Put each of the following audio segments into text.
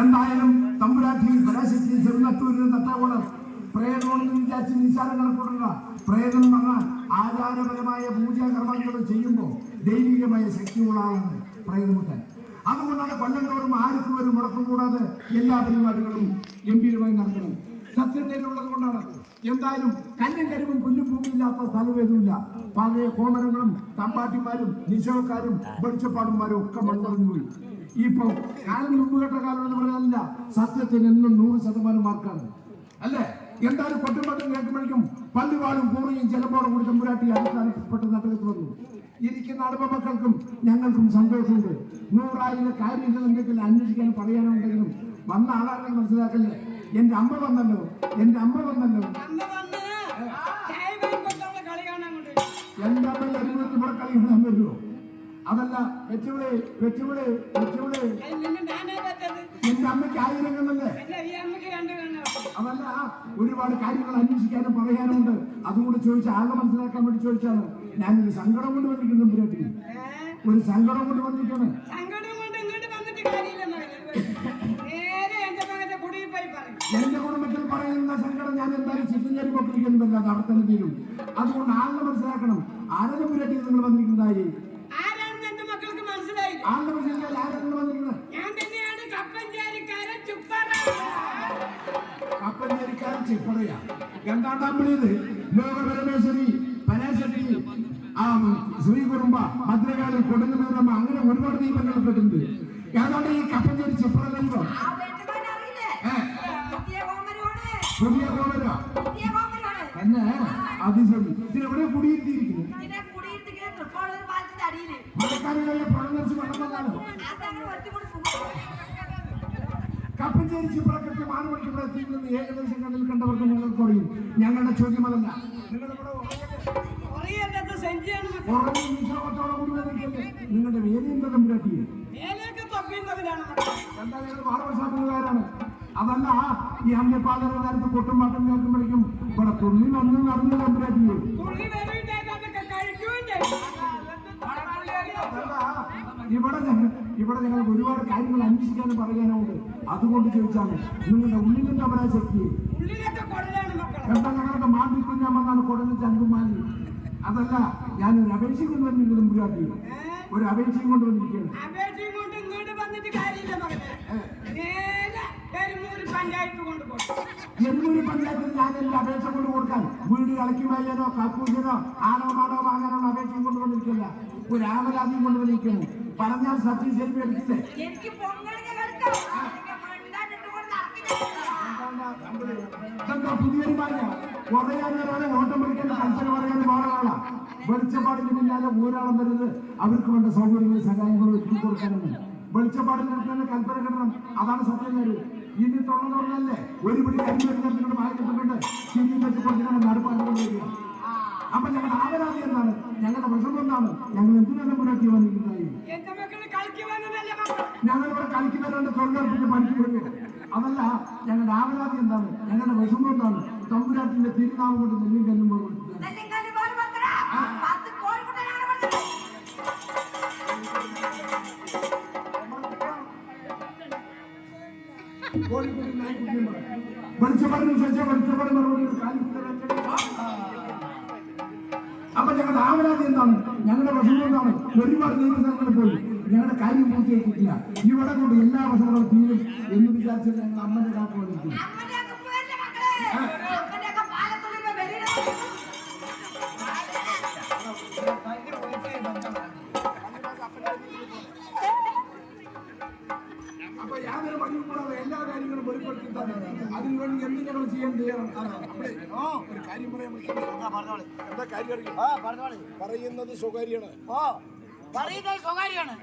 എന്തായാലും തമ്പുരാട്ടി പരാശക്തി ചെറുനത്തൂരിന് തട്ടാകുളം പ്രേതമെന്ന് വിചാരിച്ച് നിസാരം കണക്കൂടണ്ട പ്രേതം വന്ന ആചാരപരമായ പൂജാകർമ്മങ്ങൾ ചെയ്യുമ്പോൾ ദൈവികമായ ശക്തിയുള്ളതാണ് പ്രേതമുട്ടൻ അതുകൊണ്ടാണ് കൊല്ലം തോറും ആർക്കും ഒരു മുടക്കം കൂടാതെ എല്ലാ പരിപാടികളും ഗംഭീരമായി നടക്കുന്നത് നേരിടുന്നത് കൊണ്ടാണ് എന്തായാലും കല്ലും കരിവും പുല്ലും ഭൂമിയില്ലാത്ത സ്ഥലമേതുമില്ല. പഴയ കോമരങ്ങളും തമ്പാട്ടിമാരും നിശോക്കാരും വെളിച്ചപ്പാടുമാരും ഒക്കെ മണ്ണറിഞ്ഞുപോയി. പോയി ഇപ്പൊ കാലം മുമ്പ് കേട്ട കാലം എന്ന് പറയാനല്ല സത്യത്തിന് എന്നും നൂറ് ശതമാനം മാർക്കാണ്. അല്ലേ? എന്തായാലും കൊട്ടുമ്പട്ടും കേൾക്കുമ്പോഴേക്കും പള്ളിവാളും പൂറിയും ജലബോറും കൂടി തമ്പുരാട്ടി അടിസ്ഥാനപ്പെട്ട നാട്ടകത്ത് വന്നു. ഇരിക്കുന്ന അടുപ്പ മക്കൾക്കും ഞങ്ങൾക്കും സന്തോഷമുണ്ട്. നൂറായിരം എന്തെങ്കിലും അന്വേഷിക്കാൻ പറയാനുണ്ടെങ്കിലും വന്ന ആളാണെങ്കിൽ മനസ്സിലാക്കല്ലേ? എന്റെ അമ്മ വന്നല്ലോ എന്റെ അമ്മ വന്നല്ലോ. അമ്മ വന്ന്. ചായ കൊണ്ടുള്ള കളി കാണാൻ അമ്മ ഇവിടെ വരുമോ അതല്ല നിന്നെ ഞാനേ പറ്റത് എന്റെ അമ്മയ്ക്ക് ആയിരങ്ങളല്ലേ എന്നെ ഈ അമ്മയ്ക്ക് രണ്ട് കണ്ണു അതല്ല ഒരുപാട് കാര്യങ്ങൾ അന്വേഷിക്കാനും പറയാനുമുണ്ട്. അതുകൊണ്ട് ചോദിച്ച ആകെ മനസ്സിലാക്കാൻ വേണ്ടി ചോദിച്ചാണ്. ഞാനൊരു സങ്കടം കൊണ്ട് വന്നിരിക്കുന്നു ഒരു സങ്കടം കൊണ്ട് വന്നിരിക്കാണ് പൊക്കിരിക്കുന്നില്ല അവിടെ തന്നെ തീരും അതുകൊണ്ട് ആളുടെ മനസ്സിലാക്കണം. ആരുടെ പുരട്ടി നിങ്ങൾ വന്നിരിക്കുന്നതായി ആളുടെ മനസ്സിലാക്കി ആരാണ് വന്നിരിക്കുന്നത്? കപ്പഞ്ചാരിക്കാരൻ ചുപ്പറ. കപ്പഞ്ചേരിക്കാരൻ ചിപ്പറയാ. എന്താണ്ടാമ്പിളിയത് ലോകപരമേശ്വരി പരാശക്തി ആ ശ്രീകുറുമ്പ ഭദ്രകാളി കൊടുങ്ങല്ലൂരമ്മ അങ്ങനെ ഒരുപാട് ദീപങ്ങൾ പെട്ടിട്ടുണ്ട് ഏതാണ്ട് ഈ കപ്പഞ്ചേരി ചിപ്പറ ദൈവം ആ വെട്ടുകാരൻ അറിയില്ലേ? ഏ, പുതിയ കോമരമാണ്. പുതിയ. തന്നെ അതിശരി ഇതിനെവിടെ കുടിയിരുത്തിയിരിക്കുന്നു. മഴക്കാലങ്ങളിലെ പുഴ നിറച്ച് വെള്ളം വന്നാലോ. കപ്പഞ്ചേരി ചിപ്പറക്കെട്ട് മാനമണിക്കുള്ള എത്തിക്കുന്നത് ഏകദേശം കണ്ണിൽ കണ്ടവർക്ക് നിങ്ങൾക്ക് അറിയും. ഞങ്ങളുടെ ചോദ്യം അതല്ല. നിങ്ങളുടെ വേദി എന്താ നിങ്ങൾ പാഠപശ്ചാത്തലകാരാണ് അതല്ല ഈ അന്യപാതക നേരത്തെ കൊട്ടും പാട്ടും കേൾക്കുമ്പോഴേക്കും ഇവിടെ തുള്ളി വന്ന് നടന്നു അതല്ല ഇവിടെ ഇവിടെ ഞങ്ങൾക്ക് ഒരുപാട് കാര്യങ്ങൾ അന്വേഷിക്കാനും പറയാനുണ്ട് അതുകൊണ്ട് ചോദിച്ചാണ് നിങ്ങളുടെ ഉള്ളിലിന്റെ അവരാ ശക്തി. എന്താ ഞങ്ങളുടെ മാണ്ടി കുഞ്ഞാമെന്നാണ് കൊടുന്ന ചങ്കുമാലി? അതല്ല ഞാൻ ഞാനൊരു കൊണ്ട് കൊണ്ടുവന്നിരിക്കുന്നു മുരാട്ടി ഒരു അപേക്ഷയും കൊണ്ടുവന്നിരിക്കുകയാണ്. നേരെ പഞ്ചായത്ത് കൊണ്ട് കൊടുക്കും. പഞ്ചായത്തിൽ എന്റെ അപേക്ഷ കൊണ്ട് കൊടുക്കാൻ വീട് കളിക്കും വയ്യാനോ കക്കൂസിനോ ആണോ മാടോ വാങ്ങാനുള്ള അപേക്ഷയും കൊണ്ടുവന്നിരിക്കില്ല ഒരു ആവലാതിയും കൊണ്ടുവന്നിരിക്കുന്നു പറഞ്ഞാൽ സത്യം ശരി എടുക്കില്ലേ. ഇതെന്താ പുതിയൊരു മാറിയ കുറെ ഒരാളെ ഓട്ടം പിടിക്കാൻ കൽപ്പന പറയാൻ വേറൊരാളാ വെളിച്ചപ്പാടിന് പിന്നാലെ ഊരാളം വരുന്നത് അവർക്ക് വേണ്ട സൗകര്യങ്ങളും സഹായങ്ങളും ഒരുക്കി കൊടുക്കാനാണ് തന്നെ കൽപ്പന കിട്ടണം. അതാണ് സത്യം കാര്യം. ഇനി തുറന്നല്ലേ ഒരു പിടി കരിമരുന്നിട്ട് മായ കിട്ടുന്നുണ്ട് ചിരി വെച്ച് കൊടുക്കണം നടുപ്പാടുകൊണ്ടിരിക്കുക അപ്പൊ ഞങ്ങളുടെ ആവരാതി എന്താണ്? ഞങ്ങളുടെ വിഷമം എന്താണ്? ഞങ്ങൾ എന്തിനാണ് മുന്നോട്ട് വന്നിട്ടുണ്ടായി? ഞങ്ങൾ ഇവിടെ കളിക്കുന്നവരുണ്ട് തൊഴിലുറപ്പിന്റെ പണിക്ക് പോയി അതല്ല ഞങ്ങളുടെ ആവലാതി എന്താണ്? ഞങ്ങളുടെ വിഷമം എന്താണ്? തമ്പുരാട്ടിന്റെ തിരുനാമം കൊണ്ട് നെല്ലും കല്ലും കോഴിക്കോട് നായ്ക്കുട്ടിയും പറയും. വെളിച്ചപ്പാടിന് ചോദിച്ചാൽ വെളിച്ചപ്പാട് മറുപടി. അപ്പൊ ഞങ്ങളുടെ ആവലാതി എന്താണ് ഞങ്ങളുടെ വിഷമം എന്താണ് ഒരുപാട് നിയമസഭകളിൽ പോയി ഞങ്ങളുടെ കാര്യം പൂർത്തിയാക്കിയിട്ടില്ല ഇവിടെ കൊണ്ട് എല്ലാ വശങ്ങളും തീരും എന്ന് വിചാരിച്ചിട്ട് ഞങ്ങൾ അമ്മയുടെ കാപ്പ് അപ്പൊ യാതൊരു പണിയും കൂടാതെ എല്ലാ കാര്യങ്ങളും വെളിപ്പെടുത്തി അതിനു വേണ്ടി എന്ത് ഞങ്ങൾ ചെയ്യാൻ ഒരു കാര്യം പറയാൻ. എന്താ കാര്യം അറിയോ? പറയുന്നത് സ്വകാര്യമാണ്. പറയുന്നത് സ്വകാര്യമാണ്.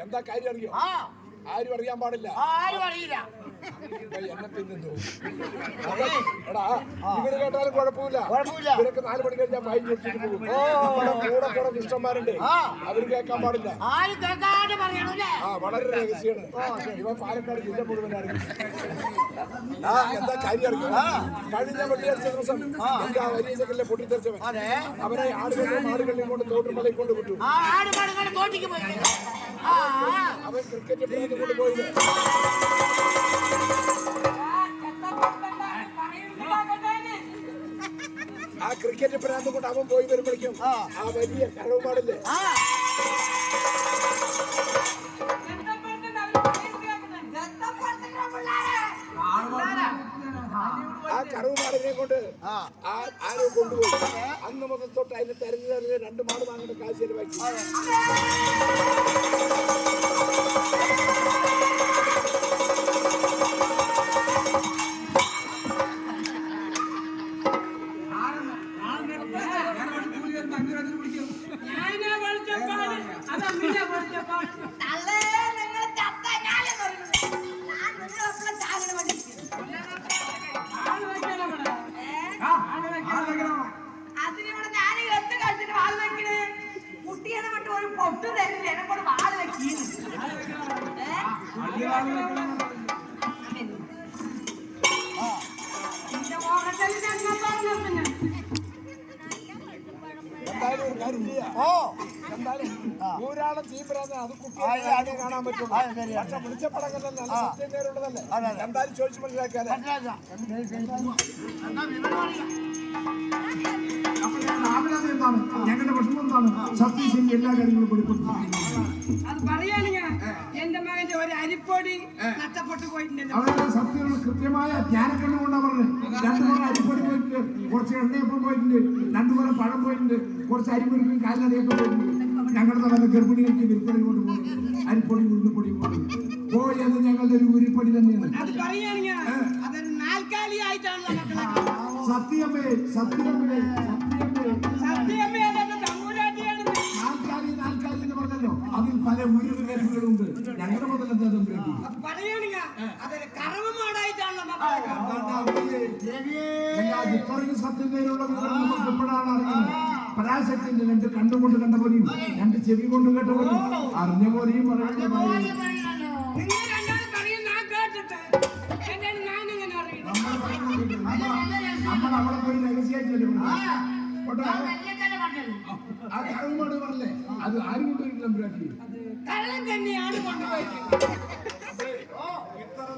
എന്താ കാര്യം അറിയോ? ആ. ആരും അറിയാൻ പാടില്ല. ആരും അറിയില്ല. ഇവർ കേട്ടാലും കുഴപ്പമില്ല. ഇവരൊക്കെ നാല് മണി കഴിഞ്ഞാൽ ഫൈൻ ചോദിച്ചിട്ട് പോകും. കൂടെ കൂടെ ദുഷ്ടന്മാരുണ്ട് ആ. അവർ കേൾക്കാൻ പാടില്ല. ആ വളരെ രഹസ്യമാണ് ഇവ പാലക്കാട് ജില്ല അറിയും. ആ. എന്താ കാര്യം അറിയോ? കഴിഞ്ഞ വെള്ളിയാഴ്ച ദിവസം ആ. വലിയ സെക്കൻഡിലെ പൊട്ടിത്തെറിച്ചവൻ അവരെ ആടുകളെയും ആടുകളെയും കൊണ്ട് തോട്ടുമലയിൽ കൊണ്ട് വിട്ടു ആ ആട് പാടുകൾ തോട്ടിക്ക് പോയി ആ ആ. അവൻ ക്രിക്കറ്റ് പ്ലേറ്റ് കൊണ്ട് പോയത് ആ ക്രിക്കറ്റ് പ്രാന്ത് കൊണ്ട് അവൻ പോയി വരുമ്പോഴേക്കും ആ വലിയ കഴവുപാടില്ലേ ആ കറവുമാടിനെ കൊണ്ട് ആ. ആ ആരോ കൊണ്ടുപോയി അന്ന് മുതൽ തൊട്ട് അതിന് തെരഞ്ഞു തെരഞ്ഞ് രണ്ട് ഓ. എന്തായാലും ഊരാളം തീവ്രാന്ന് അത് കുട്ടിയെ കാണാൻ പറ്റും. പക്ഷെ വിളിച്ചപ്പടങ്ങുന്ന നല്ല സത്യം അതെ. എന്തായാലും ചോദിച്ചു മനസ്സിലാക്കിയാലേ. ആഗ്രഹം എന്താണ്? ഞങ്ങളുടെ വിഷമം എന്താണ്? സത്യശീലി എല്ലാ കാര്യങ്ങളും വെളിപ്പെടുത്തുന്നു. അത് പറയാണ് ഞാൻ എന്റെ മകന്റെ ഒരു അരിപ്പൊടി നഷ്ടപ്പെട്ടു പോയിട്ടുണ്ട് അവരുടെ സത്യങ്ങൾ കൃത്യമായ ജ്ഞാനക്കണ്ണ് കൊണ്ടാണ് പറഞ്ഞത് രണ്ടു പേരെ അരിപ്പൊടി പോയിട്ടുണ്ട് കുറച്ച് എണ്ണയപ്പം പോയിട്ടുണ്ട് രണ്ടു പേരെ പഴം പോയിട്ടുണ്ട്. കുറച്ച് അരിപ്പൊടിക്കും കാലിനടിയൊക്കെ പോയിട്ടുണ്ട് ഞങ്ങളുടെ വന്ന ഗർഭിണികൾക്ക് വിൽപ്പന കൊണ്ട് പോകുന്നു അരിപ്പൊടി ഉരുളിപ്പൊടി കൊണ്ട് പോയത് ഞങ്ങളുടെ ഒരു ഉരുപ്പടി തന്നെയാണ്. സത്യമേ സത്യമേ സത്യമേ നാൽക്കാലി നാൽക്കാലി എന്ന് പറഞ്ഞല്ലോ. അതിൽ പല ഉരുളുകളുണ്ട് ഞങ്ങളുടെ മുതൽ എന്താ തമ്പുരാട്ടി? സത്യം വിവരം നമുക്ക് ഇപ്പോഴാണ് അറിയുന്നത്? പരാശക്തിന്റെ രണ്ട് കണ്ണുകൊണ്ട് കണ്ട പോലെയും രണ്ട് ചെവി കൊണ്ട് കേട്ട പോലെയും അറിഞ്ഞ പോലെയും പറയുന്ന പോലെയും. നമ്മൾ അവിടെ പോയി? കേട്ടോ? ആ. കറവുമാട് പറഞ്ഞല്ലേ അത് ആരും കൊണ്ടുപോയിട്ടില്ല തന്നെയാണ് കൊണ്ടുപോയിട്ട്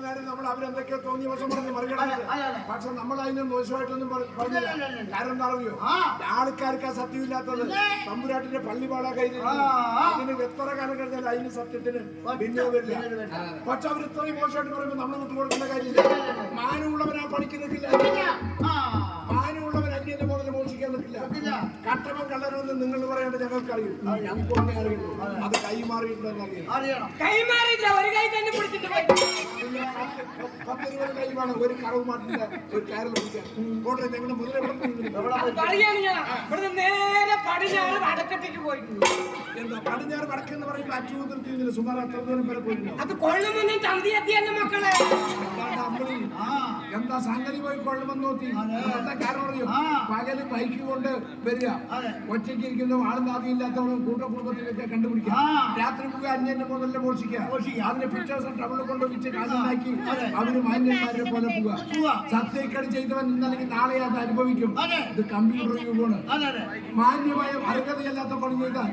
നേരം നമ്മൾ അവരെന്തൊക്കെയോ തോന്നിയ വശം പറഞ്ഞ് മറികടന്നത് പക്ഷെ നമ്മൾ അതിനെ മോശമായിട്ടൊന്നും പറഞ്ഞില്ല. കാരണം എന്താ അറിയോ? ആൾക്കാർക്ക് ആ സത്യമില്ലാത്തത് തമ്പുരാട്ടിന്റെ പള്ളി പാടാ കയ്യിൽ അതിന് എത്ര കാലം കഴിഞ്ഞാൽ അതിന് സത്യത്തിന് ഭിന്നത വരില്ല. പക്ഷെ അവർ ഇത്രയും മോശമായിട്ട് പറയുമ്പോൾ നമ്മൾ വിട്ടുകൊടുക്കേണ്ട കാര്യമില്ല. മാനമുള്ളവൻ ആ. പണിക്ക് എന്റെ മുതൽ മോഷിക്കാൻ പറ്റില്ല. കട്ടവൻ കള്ളനെന്ന് നിങ്ങൾ പറയേണ്ട ഞങ്ങൾക്ക് അറിയും ഞങ്ങൾക്ക് ഒന്നേ അറിയുള്ളൂ. അത് കൈമാറിയിട്ടുണ്ടെന്ന് അറിയാം കൈമാറിയില്ല ഒരു കൈ തന്നെ പിടിച്ചിട്ട് പോയി. പത്തിരുപത് കൈമാണ് ഒരു കറവ് മാറ്റില്ല. ഒരു കയറ് പിടിക്കാൻ. കോട്ടെ ഞങ്ങളുടെ ഇവിടുന്ന് നേരെ പടിഞ്ഞാറ് അടക്കത്തേക്ക് പോയിട്ടുണ്ട് എന്താ പടിഞ്ഞാറ് വടക്ക് എന്ന് പറയുമ്പോൾ അച്ചുതൃപ്തി സുമാർ അത്ര ദൂരം വരെ പോയിരുന്നു അത് കൊള്ളുമെന്നും ചന്തി മക്കളെ? എന്താ സംഗതി പോയി കൊള്ളുമെന്ന് നോക്കി. എന്താ കാരണം അറിയോ? പകൽ ബൈക്ക് കൊണ്ട് വരിക. ഒറ്റയ്ക്ക് ഇരിക്കുന്ന ആളും ആദ്യമില്ലാത്തവളും കൂട്ടക്കുടുംബത്തിലൊക്കെ കണ്ടുപിടിക്കുക. രാത്രി പോയി അന്യന്റെ മുതലിനെ മോഷിക്കുക അതിന് പിറ്റേ ദിവസം ടൗണിൽ കൊണ്ട് വിറ്റ് കാശുണ്ടാക്കി അവർ മാന്യന്മാരെ പോലെ പോവുക. സത്യക്കടി ചെയ്തവൻ ഇന്നല്ലെങ്കിൽ നാളെ അത് അനുഭവിക്കും. ഇത് കമ്പ്യൂട്ടർ യുഗമാണ്. മാന്യമായ അർഹതയല്ലാത്ത പണി ചെയ്താൽ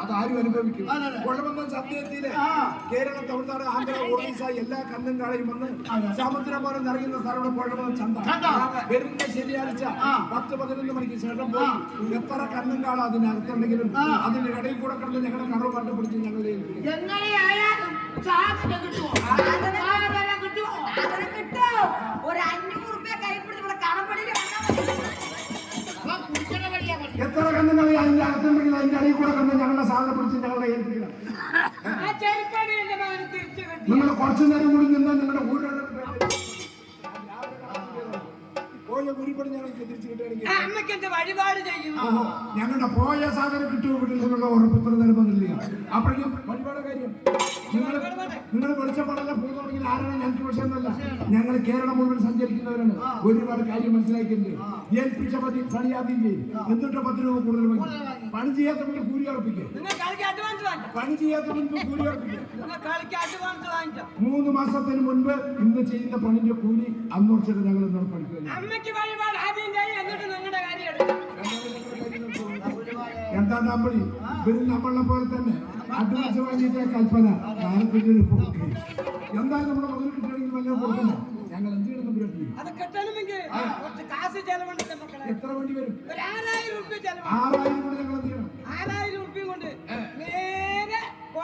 അത് ആരും അനുഭവിക്കും കൊള്ളമെന്ന സത്യത്തിൽ കേരളം തമിഴ്നാട് ആന്ധ്ര ഒറീസ എല്ലാ കന്നും കാളയും വന്ന് സമുദ്രം പോലെ നിറയുന്ന സ്ഥലമാണ് കൊള്ളമെന്ന ചന്ത. വരുന്ന ശനിയാഴ്ച പത്ത് പതിനൊന്ന് മണിക്ക് ശേഷം പോയി എത്ര കന്നും കാള അതിനകത്തുണ്ടെങ്കിലും അതിന്റെ ഇടയിൽ കൂടെ കിടന്ന് ഞങ്ങളുടെ കറവ് കണ്ടുപിടിച്ച് ഞങ്ങളെ കിട്ടും ഒരു അഞ്ഞൂറ് രൂപ കൈപ്പിടിച്ച് എത്ര കന്നുകൾ അതിന്റെ അകത്തുണ്ടെങ്കിൽ അതിന്റെ അടിയിൽ കൂടെ കണ്ട് ഞങ്ങളുടെ സാധനം പിടിച്ച് ഞങ്ങളെ ഏൽപ്പിക്കണം നിങ്ങൾ കുറച്ചു നേരം കൂടി നിന്നാൽ നിങ്ങളുടെ ഊരിലുള്ള കുരിപ്പടി ഞങ്ങൾക്ക് തിരിച്ചു കിട്ടുകയാണെങ്കിൽ അമ്മയ്ക്ക് എന്ത് വഴിപാട് ചെയ്യും? ഞങ്ങളുടെ പോയ സാധനം കിട്ടുമോ കിട്ടില്ല ഉറപ്പിത്ര നിർബന്ധമില്ല അപ്പോഴേക്കും വഴിപാട് കാര്യം. നിങ്ങൾ നിങ്ങൾ വെളിച്ചപ്പാടല്ല പോകുന്നുണ്ടെങ്കിൽ ആരാണ്? ഞങ്ങൾക്ക് വിഷയമൊന്നുമല്ല ഞങ്ങൾ കേരളം മുഴുവൻ സഞ്ചരിക്കുന്നവരാണ്. ഒരുപാട് കാര്യം മനസ്സിലാക്കിയിട്ടുണ്ട് ഏൽപ്പിച്ച പതി പണിയാദ്യം ചെയ്യും എന്നിട്ട് പത്ത് രൂപ കൂടുതൽ പണി ചെയ്യാത്തവർക്ക് കൂലി ഉറപ്പിക്കുക നിങ്ങൾ ചെയ്യാത്ത മുൻപ് പണി കൂലി മൂന്ന് മാസത്തിന് മുൻപ് ഇന്ന് ചെയ്യുന്ന പണിന്റെ കൂലി അന്നോർച്ചിട്ട് ഞങ്ങൾ എന്നോട് പഠിക്കുക എന്താ നമ്മളി ഇവർ നമ്മളെ പോലെ തന്നെ അഡ്വാൻസ് വാങ്ങിയിട്ട് കൽപ്പന. കാലത്തിന്റെ എന്തായാലും നമ്മുടെ മുതൽ കിട്ടണമെങ്കിൽ വല്ലതും കൊടുക്കണം ഞങ്ങൾ എന്ത് ചെയ്യണം എത്ര വേണ്ടി വരും? ആറായിരം കൂടെ ഞങ്ങൾ എന്ത് ചെയ്യണം?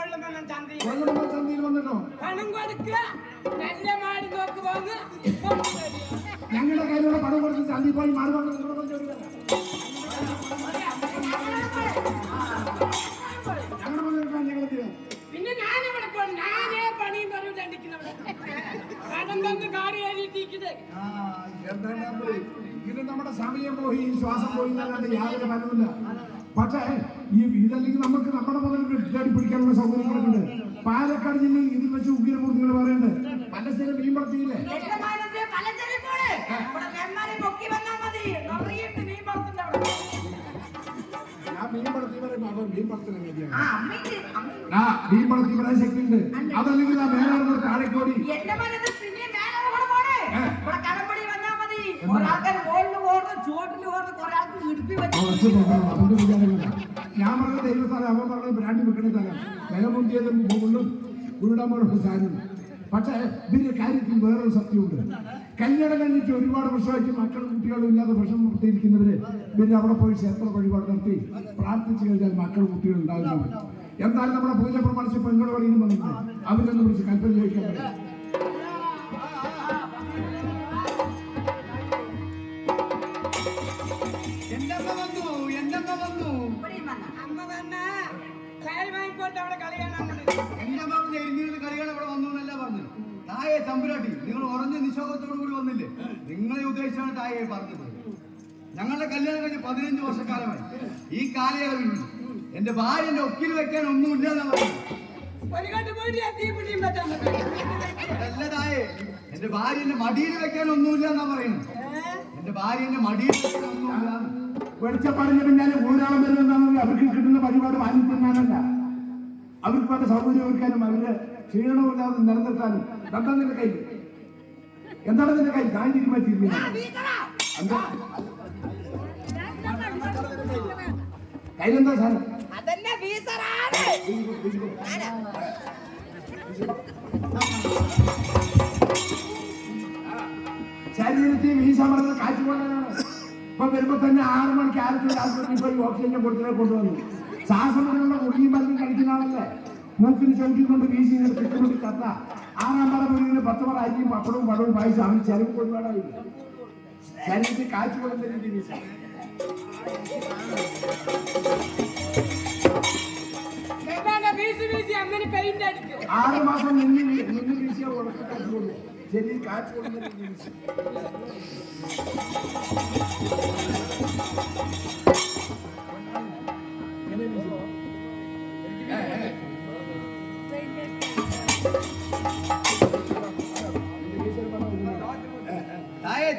നേരെ കൊള്ളുമെണ്ണം ചന്തയിൽ കൊല്ലം ചന്തയിൽ വന്നിട്ടോ? പണം കൊടുക്കുക. നല്ല മാടി നോക്ക് പോന്ന്. ഞങ്ങളുടെ കയ്യിലുള്ള പണം കൊടുത്ത് ചന്തയിൽ പോയി മാറുവാണ്? പിന്നെ ഞാനിവിടെ പോണം. ഞാനേ പണിയും പറയൂല കടം തന്ന് കാട് കയറിയിട്ടിരിക്കുന്നത്? ഇത് നമ്മുടെ സമയം പോയി ശ്വാസം പോയി എന്നല്ലാണ്ട് യാതൊരു ഫലമില്ല പക്ഷേ ഈ ഇതല്ലെങ്കിൽ നമുക്ക് നമ്മുടെ മുതൽ തേടി പിടിക്കാനുള്ള സൗകര്യങ്ങളുണ്ട് പാലക്കാട് ജില്ലയിൽ ഇതിൽ വെച്ച് ഉഗ്രമൂർത്തികൾ പറയുന്നുണ്ട്. പല സ്ഥലം മീൻ വളർത്തിയില്ലേ മീൻ വളർത്തി പറയാൻ അതല്ലെങ്കിൽ ആ താഴെക്കോടി ഒരാൾക്കാർ മുകളിൽ ചുവട്ടിൽ കുറെ കുറച്ച് ഞാൻ പറഞ്ഞ ദൈവസ്ഥാനം അവൻ പറഞ്ഞ ബ്രാൻഡ് വെക്കണ സ്ഥലം വില മുന്തിയതും മുകളിലും ഉരുടാമോടും സാധനം പക്ഷേ ഇതിന്റെ കാര്യത്തിൽ വേറൊരു സത്യമുണ്ട്. കല്യാണം കഴിഞ്ഞിട്ട് ഒരുപാട് വർഷമായിട്ട് മക്കളും കുട്ടികളും ഇല്ലാതെ വിഷം മുട്ടിയിരിക്കുന്നവര് പിന്നെ അവിടെ പോയി ക്ഷേത്ര വഴിപാട് നടത്തി പ്രാർത്ഥിച്ചു കഴിഞ്ഞാൽ മക്കളും കുട്ടികളും ഉണ്ടാകുന്നു എന്തായാലും നമ്മുടെ പൂജ പ്രമാണിച്ച് വഴിയിൽ വന്നിട്ടുണ്ട്. അവരൊന്ന് വിളിച്ച് കൽപ്പന ചോദിക്കാൻ പറയും എന്റെ അമ്മ എരിഞ്ഞിരുന്ന് കളികൾ ഇവിടെ വന്നു എന്നല്ല പറഞ്ഞു തായേ തമ്പുരാട്ടി നിങ്ങൾ ഉറഞ്ഞ നിശോകത്തോടു കൂടി വന്നില്ലേ? നിങ്ങളെ ഉദ്ദേശിച്ചാണ് തായേ പറഞ്ഞത്. ഞങ്ങളുടെ കല്യാണം കഴിഞ്ഞ് പതിനഞ്ച് വർഷക്കാലമായി. ഈ കാലയളവിൽ എന്റെ ഭാര്യ എന്റെ ഒക്കിൽ വെക്കാൻ ഒന്നുമില്ല എന്നാ പറഞ്ഞു ഒരു പോയിട്ട് ഞാൻ തീ പിടിയും പറ്റാൻ പറ്റും അതല്ല എന്റെ ഭാര്യ എന്റെ മടിയിൽ വെക്കാൻ ഒന്നുമില്ല എന്നാ പറയുന്നു എന്റെ ഭാര്യ എന്റെ മടിയിൽ വെക്കാൻ ഒന്നുമില്ല വെളിച്ചപ്പാടിന് പിന്നാലെ ഊരാളം വരുന്ന അവർക്ക് കിട്ടുന്ന പരിപാടി വാങ്ങി തിന്നാനല്ല. അവർക്ക് പല സൗകര്യം ഒരുക്കാനും അവരുടെ ക്ഷീണമില്ലാതെ നിലനിർത്താനും എന്താ നിന്റെ കൈ? എന്താണ് നിന്റെ കയ്യിൽ കാഞ്ഞിരിക്കുമ്പോൾ തീരുമാനം എന്താ? കയ്യിലെന്താ സാധനം? ശരീരത്തെയും ഈ കാറ്റ് പോകാനാണ് ഇപ്പൊ വരുമ്പോ തന്നെ ആറ് മണിക്ക് ആയിരത്തി ആശുപത്രി പോയി ഓക്സിജൻ കൊടുത്തിട്ട് കൊണ്ടുവന്നു. ശ്വാസമുള്ള കുടുങ്ങിയും മരുന്നും കഴിക്കുന്ന ആളല്ലേ മൂക്കിന് ചവിട്ടിക്കൊണ്ട് വീശി ഇങ്ങനെ കിട്ടുകൊണ്ട് കത്ത ആറാം പറ മുഴുവന് പത്ത് പറ അരിയും പപ്പടവും പടവും പായസം അവന് ചെലവ് കൊണ്ടുപോകണം ശരീരത്തിൽ കാറ്റ് കൊള്ളുന്ന രീതി വീശ എന്താ വീശി വീശി അമ്മന് പെയിന്റ് അടിക്കും ആറ് മാസം നിന്ന് വീ- നിന്ന് വീശിയ ഉറക്ക കാറ്റ് കൊള്ളു ശരീരം കാറ്റ് കൊള്ളുന്ന രീതി വീശ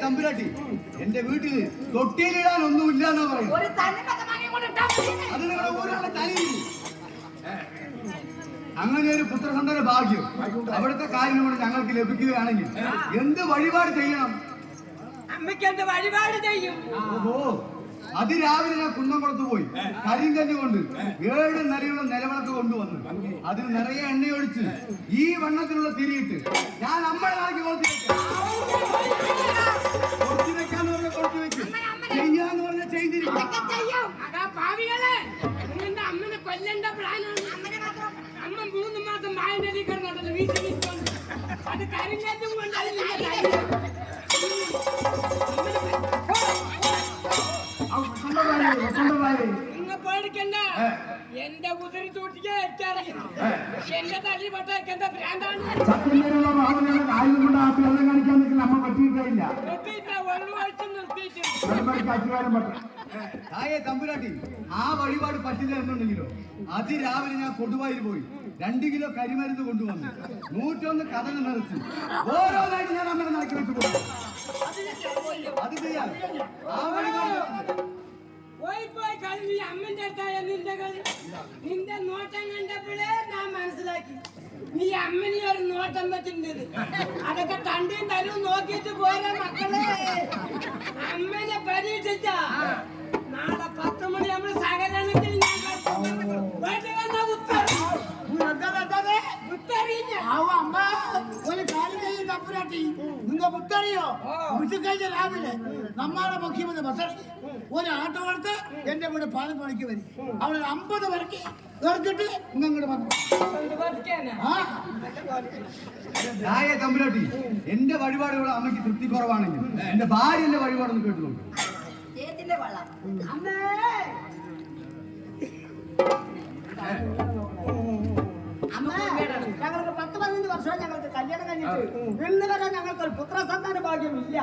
തമ്പുരാട്ടി എന്റെ വീട്ടിൽ തൊട്ടിയിലിടാൻ ഒന്നുമില്ല എന്നാ പറയും അത് നിങ്ങളുടെ അങ്ങനെ ഒരു പുത്രസന്താന ഭാഗ്യം അവിടുത്തെ കാര്യം കൊണ്ട് ഞങ്ങൾക്ക് ലഭിക്കുകയാണെങ്കിൽ എന്ത് വഴിപാട് ചെയ്യണം? അമ്മയ്ക്ക് എന്ത് വഴിപാട് ചെയ്യും? ഓഹോ. അതിരാവിലെ ഞാൻ കുന്നംകുളത്ത് പോയി. കരിങ്കല്ല് കൊണ്ട് ഏഴ് നിലയുള്ള നിലവിളക്ക് കൊണ്ടുവന്നു അതിൽ നിറയെ എണ്ണയൊഴിച്ച് ഈ വണ്ണത്തിലുള്ള തിരിയിട്ട് ഞാൻ അമ്മയുടെ നാളേക്ക് കൊളുത്തി. ചെയ്യാന്ന് പറഞ്ഞ ചെയ്തിരിക്കും അതാ പാവികളെ നിങ്ങളുടെ അമ്മനെ കൊല്ലണ്ട പ്ലാനാണ് അമ്മ മൂന്ന് മാസം വായനയിൽ കിടന്നുണ്ടല്ലോ വീട്ടിൽ വീട്ടുകൊണ്ട് അത് കരിഞ്ഞതും കൊണ്ട് അത് നിന്റെ കയ്യിൽ. ആ, എന്റെ തള്ളി പട്ടൊക്കെ എന്താ ഭ്രാന്താണ് പിള്ളേരെ കാണിക്കാൻ നിൽക്കുന്ന അമ്മ പറ്റിയിട്ടില്ല. തായെ തമ്പുരാട്ടി ആ വഴിപാട് പറ്റില്ല എന്നുണ്ടെങ്കിലോ അതിരാവിലെ ഞാൻ കൊടുവായിൽ പോയി. രണ്ട് കിലോ കരിമരുന്ന് കൊണ്ടുവന്നു. നൂറ്റൊന്ന് കഥകൾ നിറച്ചു. ഓരോന്നായിട്ട് ഞാൻ അമ്മ നടക്കി വെച്ചു പോകും അത് ചെയ്യാം. ആ വഴിപാട് പോയി പോയി കളി അമ്മന്റെ അടുത്തായ നിന്റെ കളി നിന്റെ നോട്ടം കണ്ടപ്പോഴേ ഞാൻ മനസ്സിലാക്കി. നീ അമ്മനെ ഒരു നോട്ടം വെച്ചിട്ടുണ്ട് അതൊക്കെ തണ്ടും തരും നോക്കിയിട്ട് പോരാ മക്കളെ. അമ്മനെ പരീക്ഷിച്ച. നാളെ പത്ത് മണി നമ്മൾ സകലത്തിൽ അമ്മ ഒരു കാര്യം മുത്തറിയോ രാവിലെ നമ്മുടെ മുഖ്യമന്ത്രി ബസ്സിറങ്ങി ഒരു ആട്ടോ എടുത്ത് എന്റെ വീട് പതിനൊന്ന് പണിക്ക് വരും. അവിടെ അമ്പത് പേർക്ക് തീർത്തിട്ട് ഇങ്ങോട്ട് വന്നു. ആ. തമ്പുരാട്ടി എന്റെ വഴിപാടുകൾ അമ്മയ്ക്ക് തൃപ്തി കുറവാണെങ്കിൽ എന്റെ ഭാര്യ എന്റെ വഴിപാടൊന്ന് അമ്മേ. അമ്മ ഞങ്ങൾക്ക് പത്ത് പതിനഞ്ച് വർഷം ഞങ്ങൾക്ക് കല്യാണം കഴിഞ്ഞിട്ട് ഇന്ന് വരെ ഞങ്ങൾക്ക് ഒരു പുത്രസന്താന ഭാഗ്യം ഇല്ല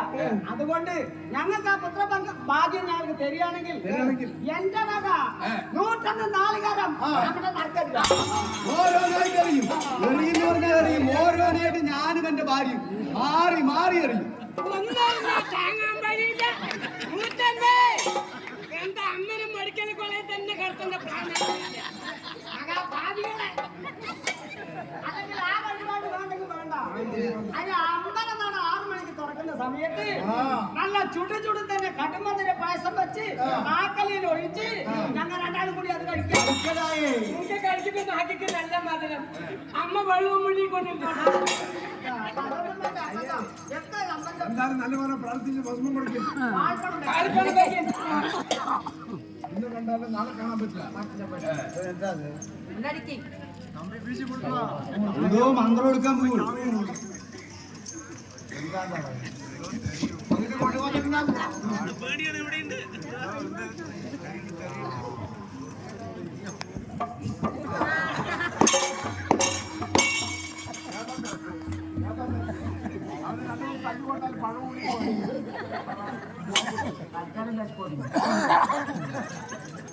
അതുകൊണ്ട് ഞങ്ങൾക്ക് ആ പുത്ര ഭാഗ്യം ഞങ്ങൾക്ക് തരികയാണെങ്കിൽ എന്റെ വക നൂറ്റൊന്ന് നാളികാരം നമ്മുടെ നടക്കില്ല ഓരോന്നായിട്ട് അറിയും എറിയുന്ന പറഞ്ഞാൽ എറിയും ഓരോന്നായിട്ട് ഞാനും എന്റെ ഭാര്യയും. മാറി മാറി അറിയും ഒന്നും താങ്ങാൻ കഴിയില്ല. നൂറ്റമ്പേ എന്റെ അമ്മനും മെഡിക്കൽ കോളേജ് തന്നെ കിടത്തേണ്ട പാതികളെ അല്ലെങ്കിൽ ആ വഴിപാട് വേണ്ടെങ്കിൽ വേണ്ട. അതിന് അമ്പലം തുറക്കുന്ന സമയത്ത് നല്ല ചുടു ചുടു തന്നെ കടുമതിരെ പായസം വെച്ച് ആക്കലിൽ ഒഴിച്ച് ഞങ്ങൾ രണ്ടാളും കൂടി അത് കഴിക്കാം. നിന്റെ കഴിക്കുന്ന നാക്കിക്ക് നല്ല മധുരം. അമ്മ വെള്ളവും മുഴുകി അമ്പലം എന്തായാലും നല്ലപോലെ പ്രാർത്ഥിച്ച് ഭസ്മം കൊടുക്കും. ഇന്ന് കണ്ടാലും നാളെ കാണാൻ പറ്റില്ല. ഉണ്ടടിക്ക്. എന്തോ മന്ത്രം എടുക്കാൻ പോകും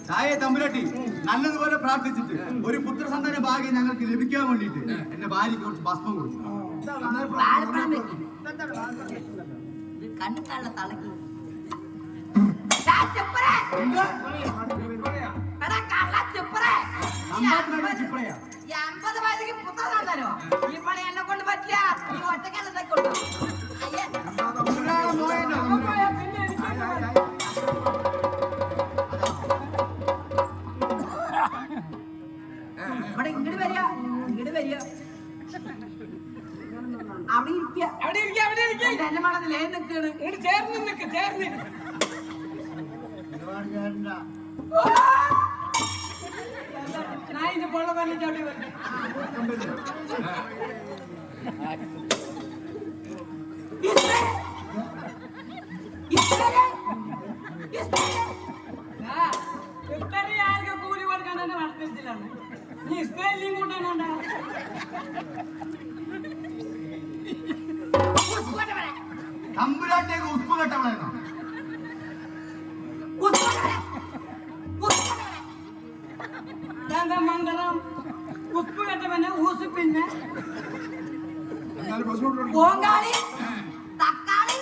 തായെ തമ്പുരട്ടി നല്ലതുപോലെ പ്രാർത്ഥിച്ചിട്ട് ഒരു പുത്രസന്താന ഭാഗ്യം ഞങ്ങൾക്ക് ലഭിക്കാൻ വേണ്ടിയിട്ട് എന്റെ ഭാര്യയ്ക്ക് കുറച്ച് ഭസ്മം കൊടുക്കും വാഴപ്പഴം വെക്ക്. ഇത് കണ്ണുകാണുള്ള തളക്കി ദാ ചെപ്പറേ. എടാ കള്ള ചെപ്പറേ. ഈ അമ്പാത്തിനടുത്ത് അമ്പത്- ചിപ്പളയാ? ഈ അമ്പത് വയസ്സിക്ക് പുത്രൻ തരോ ഈ പണി എന്നെ കൊണ്ട് പറ്റില്ല ഈ ഒറ്റക്കാലത്തെ കൊണ്ടു അയ്യേ ഒരാളെ മോയല്ലോ തമ്പുരാട്ടി. പിന്നെ എനിക്ക് ഇവിടെ ഇങ്ങോട്ട് വരിക ഇങ്ങോട്ട് വരിക അവിടെ ഇരിക്കുക അവിടെ ഇരിക്കുക അവിടെ ഇരിക്കുക എന്നെ മണന്ന് ലേ നിൽക്കാണ് ഇങ്ങോട്ട് ചേർന്ന് നിൽക്ക് ചേർന്ന്. ഞാൻ പൊള്ള തന്നെ ചവിട്ടി വന്നു പിന്നെ? ഓങ്കാളി തക്കാളി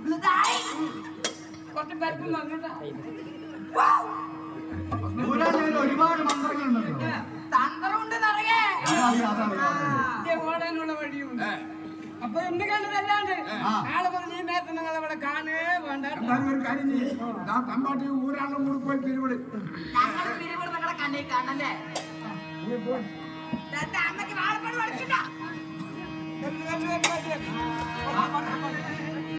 ഉളുതായി കുറച്ച് പരിപ്പും ഒരുപാട് മന്ത്രങ്ങളുണ്ട് തന്ത്രമുണ്ട് നിറയെ. ഓടാനുള്ള വഴിയുണ്ട്. അപ്പൊ എന്ത് കണ്ടതല്ലാണ്ട് ആളെ പറഞ്ഞ ഈ നേരത്തെ നിങ്ങൾ അവിടെ കാണേ വേണ്ട ഒരു കാര്യം ചെയ്യും. തമ്പാട്ടി ഊരാളും കൂടി പോയി പിരിവിട് ഞങ്ങളുടെ പിരിവുകൾ കണ്ണേ കണ്ണിൽ കാണണ്ടേ നീ പോയി